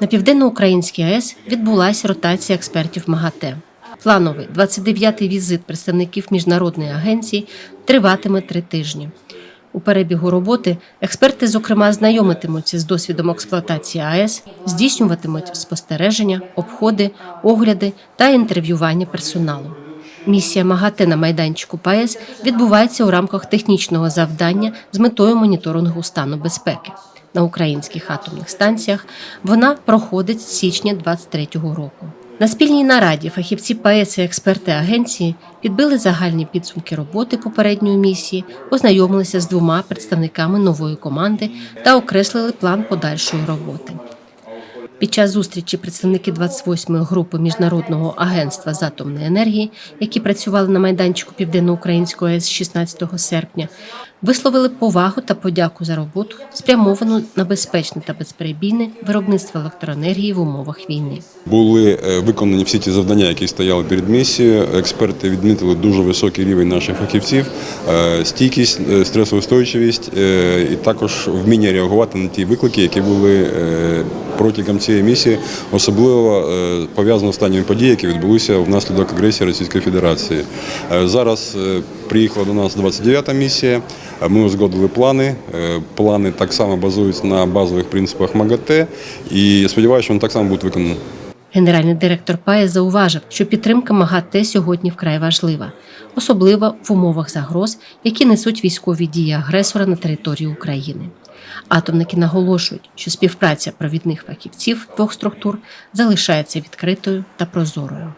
На південноукраїнській АЕС відбулася ротація експертів МАГАТЕ. Плановий 29-й візит представників міжнародної агенції триватиме три тижні. У перебігу роботи експерти, зокрема, знайомитимуться з досвідом експлуатації АЕС, здійснюватимуть спостереження, обходи, огляди та інтерв'ювання персоналу. Місія МАГАТЕ на майданчику ПАЕС відбувається у рамках технічного завдання з метою моніторингу стану безпеки. На українських атомних станціях вона проходить з січня 2023 року. На спільній нараді фахівці ПАЕС і експерти агенції підбили загальні підсумки роботи попередньої місії, ознайомилися з двома представниками нової команди та окреслили план подальшої роботи. Під час зустрічі представники 28-ї групи Міжнародного агентства з атомної енергії, які працювали на майданчику Південноукраїнської АЕС 16 серпня, висловили повагу та подяку за роботу, спрямовану на безпечне та безперебійне виробництво електроенергії в умовах війни. Були е, виконані всі ті завдання, які стояли перед місією. Експерти відмітили дуже високий рівень наших фахівців, е, стійкість, е, стресоустойчивість і також вміння реагувати на ті виклики, які були протягом цієї місії, особливо е, пов'язано з останніми подіями, які відбулися внаслідок агресії Російської Федерації. Е, Зараз е, приїхала до нас 29-та місія. Ми узгодили плани. Плани так само базуються на базових принципах МАГАТЕ, і сподіваюся, що вони так само будуть виконані. Генеральний директор ПАЕ зауважив, що підтримка МАГАТЕ сьогодні вкрай важлива, особливо в умовах загроз, які несуть військові дії агресора на території України. Атомники наголошують, що співпраця провідних фахівців двох структур залишається відкритою та прозорою.